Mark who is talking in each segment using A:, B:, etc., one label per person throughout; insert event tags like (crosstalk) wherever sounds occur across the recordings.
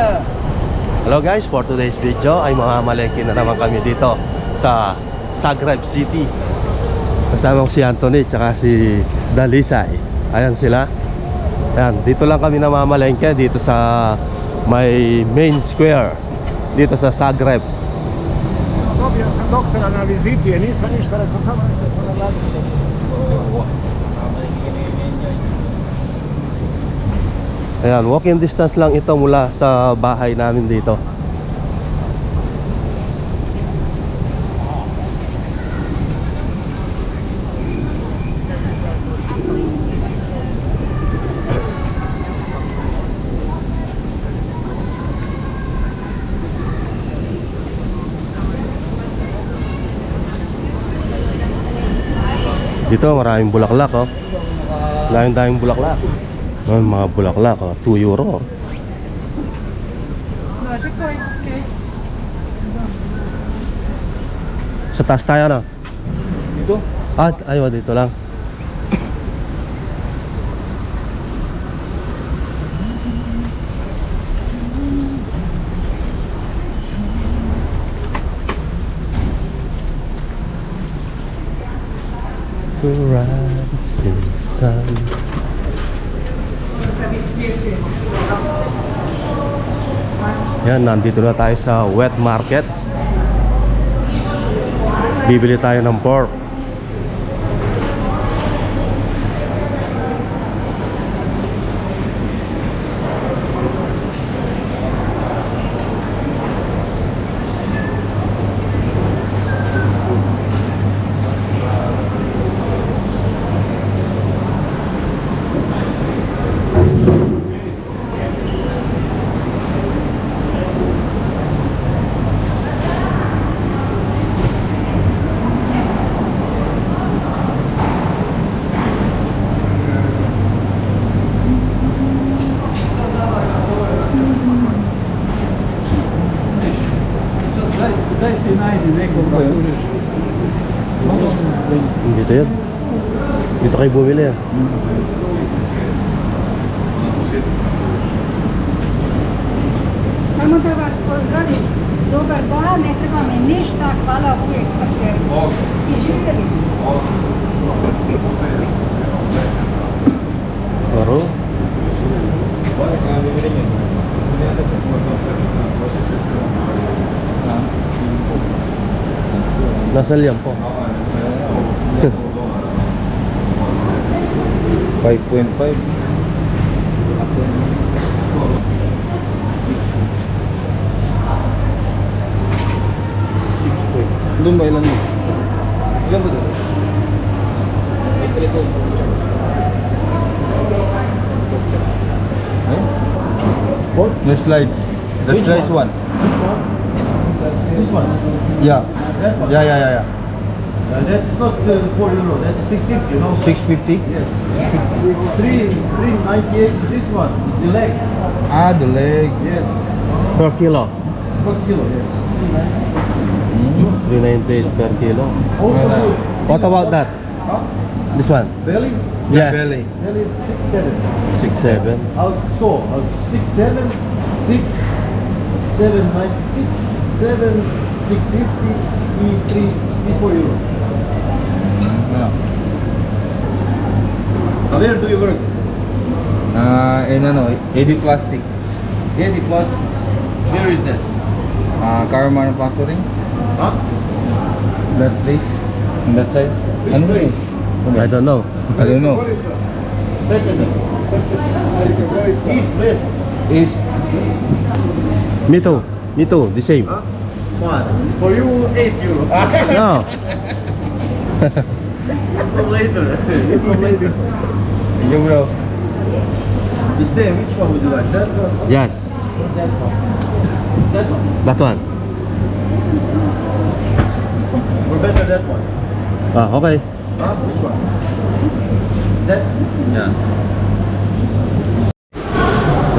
A: Hello guys, for today's video ay mamamalengke na naman kami dito sa Zagreb City. Kasama ko si Anthony at si Dalisay. Ayan sila. Ayan, dito lang kami namamalengke dito sa may main square dito sa Zagreb.
B: Dobio sam doktora na viziti, nisam ništa rekao,
A: Ayan, walking distance lang ito mula sa bahay namin dito. Dito maraming bulaklak oh. Daming daming bulaklak. Ayun, mga bulaklak oh, 2 euro. Sa taas tayo na.
B: Dito?
A: Ah, ayaw dito lang. To rising sun. Yan, nandito na tayo sa wet market. Bibili tayo ng pork. ali, ó.
C: Samo da vas pozdravim. Dobar dan, ne treba mi ništa, hvala uvijek da ste i živjeli.
A: Hvala. Hvala. Hvala. Hvala. Hvala. Hvala. Hvala. Hvala.
B: 5.5. Doon ba ilan mo? Ilan ba doon? What?
D: The slides. The
B: Which
D: slides
B: one?
D: one.
B: This one.
D: Yeah.
B: One.
D: Yeah, yeah, yeah, yeah.
B: Uh, that is not uh, 4 euro, that is 650, you know?
D: 650.
B: Yes. 3, 398 is this one, the leg.
D: Ah, the leg.
B: Yes.
A: Per kilo.
B: Per kilo, yes.
A: 398 per kilo.
B: Also good.
A: What about that?
B: Huh?
A: This one?
B: Belly?
A: Yes.
D: Belly.
B: Belly is 6, 7.
A: 6, 7.
B: Out, so, out 6, 7, 6, 7, 96, 7, 650, E3, E4 euro.
D: Yeah.
B: Now, where do you work?
D: Ah, in ano, edit plastic.
B: Any plastic. Where is that?
D: Ah, car manufacturing.
B: Huh?
D: That place. On that side.
B: Which
D: Ano
B: place?
D: yun?
A: I don't know.
D: I don't know.
B: Sesame. East, west.
D: Is
A: Me too. Me too. The same.
B: Huh? What? For you, 8 euro.
A: No. (laughs)
B: Later. you
D: bro.
B: The same. Which one would you like? That one?
A: Yes.
B: That one. That one.
A: That one.
B: Or better that one.
A: Ah, okay.
B: Huh? Which one? That? Yeah.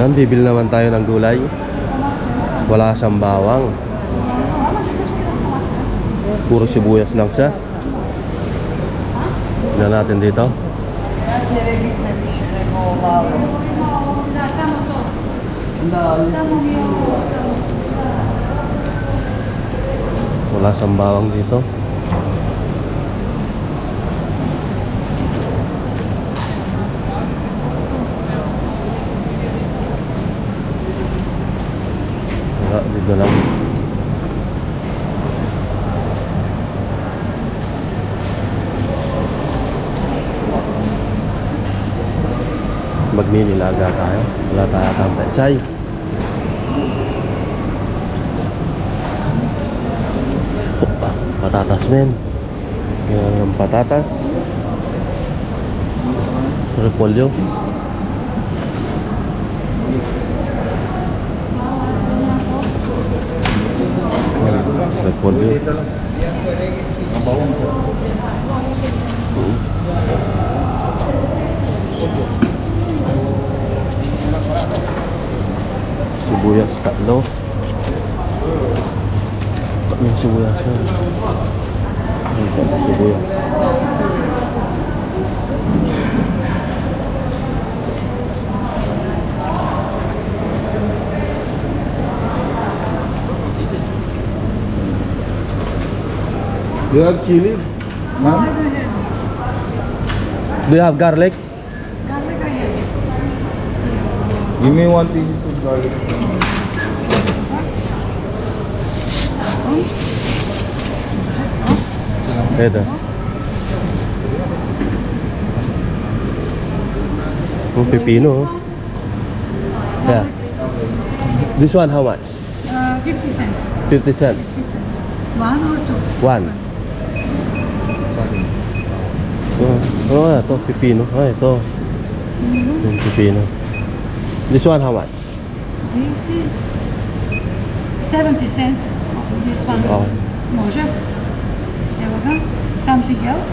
A: Yan, bibili naman tayo ng gulay. Wala siyang bawang. Puro sibuyas lang siya. Tignan natin dito. Wala siyang bawang dito. Wala, dito lang. Magninilaga tayo. Wala tayo atang pechay. Ito pa, patatas men. Yan ang patatas. Sa repolyo.
D: You have chili? Ma'am?
A: Do you have garlic?
C: Garlic I have.
D: Give me one piece of garlic.
A: Ito. Pipino. oh. Yeah. This one how much?
C: Uh, 50 cents.
A: 50 cents.
C: One or two?
A: One. Oh, oh ito, pipino. Ah, ito. Yung pipino. This one how much?
C: This is 70 cents. This one.
A: Oh.
C: Może. There we go. Something else?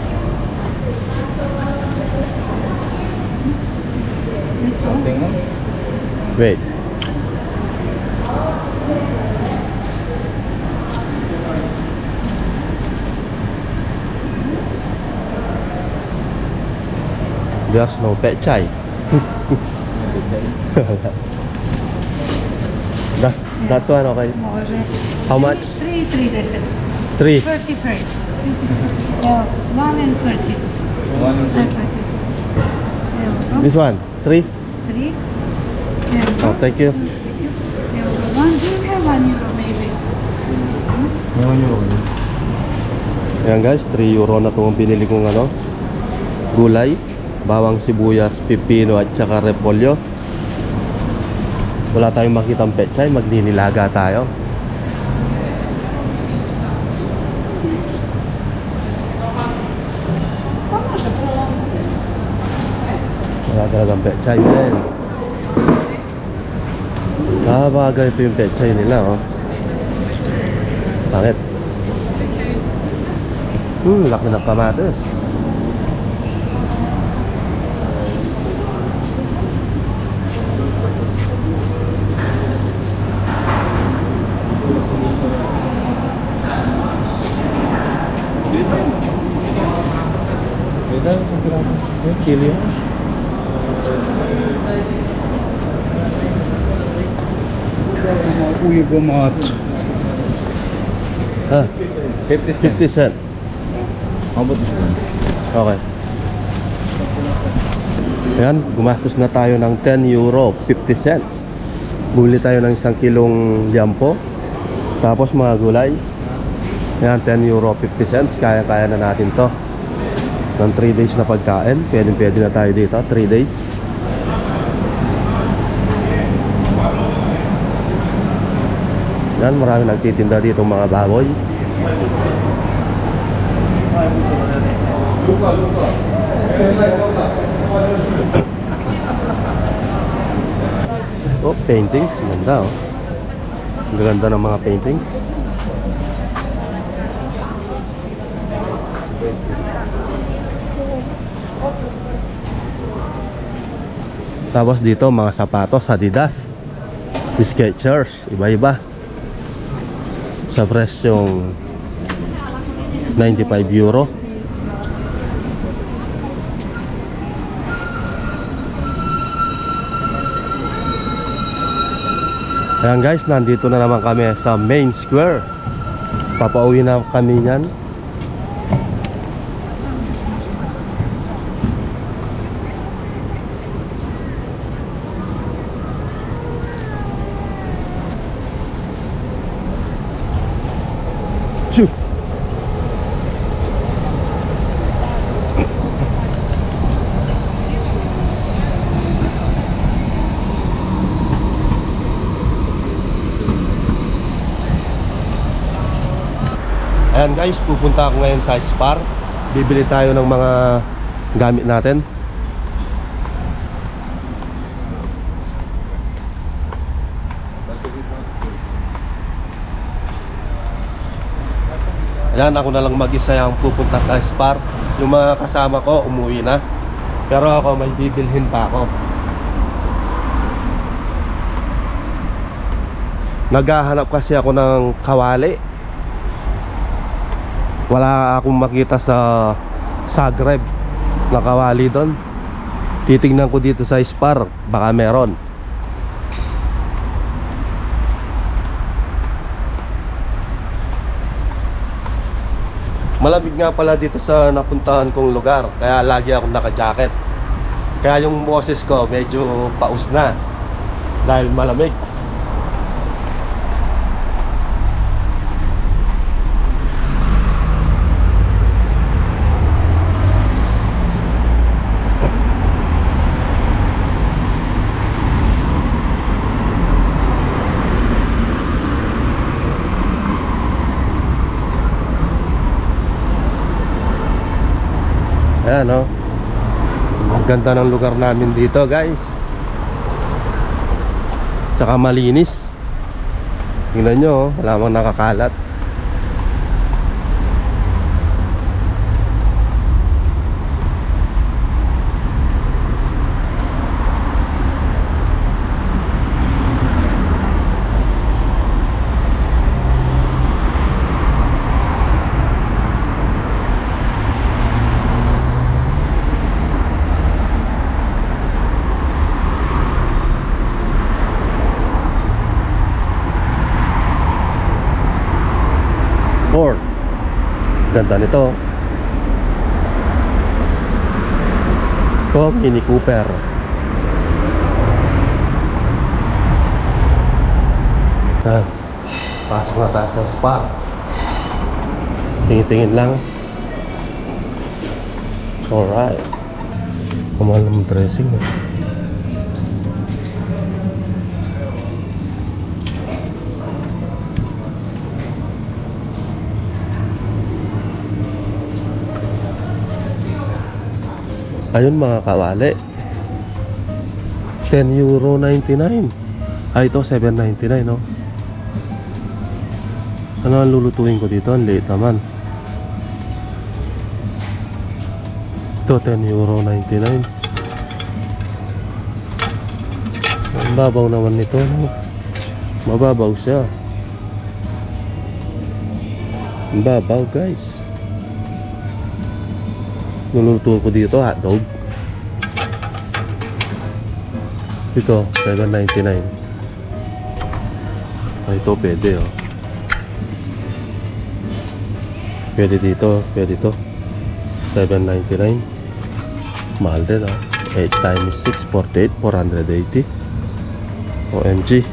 C: That's all.
A: Wait. There's no pechay. that's that's one okay. How much?
C: Three, three, that's it.
A: Three.
C: 30 first. Yeah, one and 30.
D: One and
C: go.
A: This one. Three.
C: Three. Go.
A: Oh, thank you.
C: Thank you. Go. One, do you have one euro maybe?
D: Meron yun.
A: Ayan guys, 3 euro na itong binili kong ano Gulay Bawang sibuyas, pipino at saka repolyo Wala tayong makitang pechay Magninilaga tayo Wala talagang pechay men Ah, ganito yung pechay nila oh Bakit? Hmm, laki ng kamatis.
D: Chili yan. Uy, gumat.
A: Ah,
D: 50 cents.
A: 50 cents.
D: This one?
A: Okay. Ayan, gumastos na tayo ng 10 euro, 50 cents. Bumili tayo ng isang kilong jampo. Tapos mga gulay. Ayan, 10 euro, 50 cents. Kaya-kaya na natin to. Ng 3 days na pagkain. Pwede-pwede na tayo dito, 3 days. Yan, marami nagtitinda dito mga baboy. Oh, paintings. Ganda oh. Ganda ng mga paintings. Tapos dito mga sapatos Adidas. Skechers, iba-iba. Sa presyong 95 euro. Ayan guys, nandito na naman kami sa main square. Papauwi na kami niyan. Ayan guys, pupunta ako ngayon sa Spar. Bibili tayo ng mga gamit natin. Ayan, ako na lang mag-isa yung pupunta sa Spar. Yung mga kasama ko, umuwi na. Pero ako, may bibilhin pa ako. Naghahanap kasi ako ng kawali wala akong makita sa Zagreb na kawali doon. Titingnan ko dito sa Spar baka meron. Malamig nga pala dito sa napuntahan kong lugar. Kaya lagi akong naka-jacket. Kaya yung boses ko medyo paus na. Dahil malamig Ayan oh. Ang ganda ng lugar namin dito guys. Tsaka malinis. Tingnan nyo oh, wala mang nakakalat Ganda nito. Ito Mini Cooper. Yan Pasok na tayo sa spa. Tingin-tingin lang. Alright. Kamahal naman dressing eh. Ayun mga kawali. 10 euro 99 Ah ito 7.99 no? Ano ang lulutuin ko dito? Ang liit naman. Ito 10 euro 99 Ang babaw naman nito no? Mababaw siya. Ang babaw guys Lulutuin ko dito hotdog. Ito 7.99 Ah, ito pwede oh. Pwede dito, pwede to. 7.99 Mahal din oh. 8 times 6, 48, 480 OMG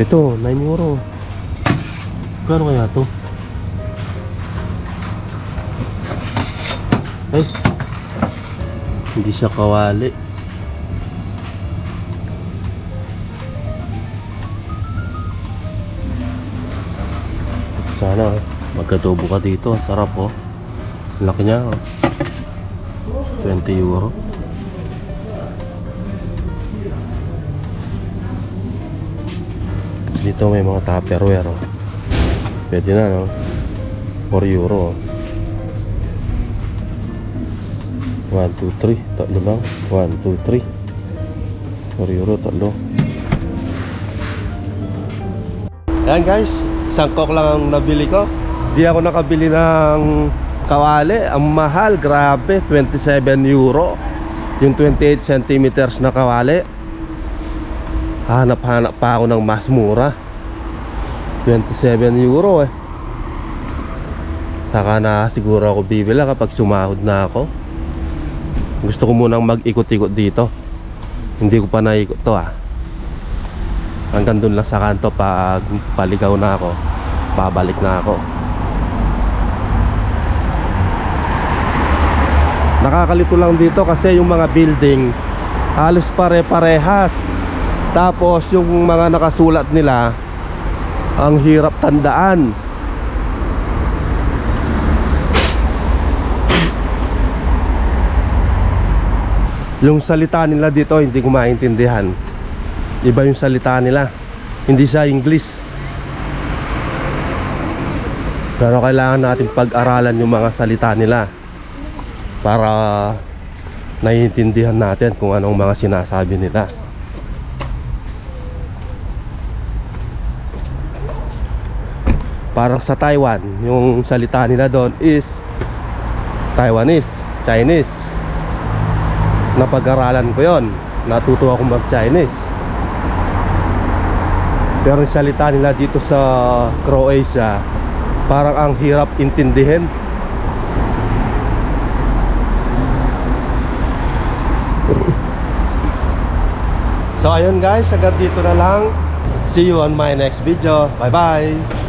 A: Ito, 9 euro. Kano kaya to? Ay. Hindi siya kawali. Sana oh, magkatubo ka dito. Sarap oh. Laki niya oh. 20 euro. Dito may mga tupperware oh. Pwede na no? 4 euro oh. 1, 2, 3 Tatlo lang 1, 2, 3 4 euro, tatlo Ayan guys. Isang coke lang ang nabili ko. Di ako nakabili ng kawali. Ang mahal, grabe. 27 euro. Yung 28 centimeters na kawali. Hanap-hanap pa ako ng mas mura. 27 euro eh. Saka na siguro ako bibila kapag sumahod na ako Gusto ko munang mag-ikot-ikot dito. Hindi ko pa naikot to ah. Hanggang dun lang sa kanto pag paligaw na ako Pabalik na ako. Nakakalito lang dito kasi yung mga building Halos pare-parehas. Tapos yung mga nakasulat nila Ang hirap tandaan Yung salita nila dito hindi ko maintindihan. Iba yung salita nila. Hindi siya English. Pero kailangan natin pag-aralan yung mga salita nila Para naiintindihan natin kung anong mga sinasabi nila. Parang sa Taiwan Yung salita nila doon is Taiwanese, Chinese napag-aralan ko yon natuto ako mag Chinese pero salita nila dito sa Croatia parang ang hirap intindihin. (laughs) So ayun guys hanggang dito na lang. See you on my next video. Bye bye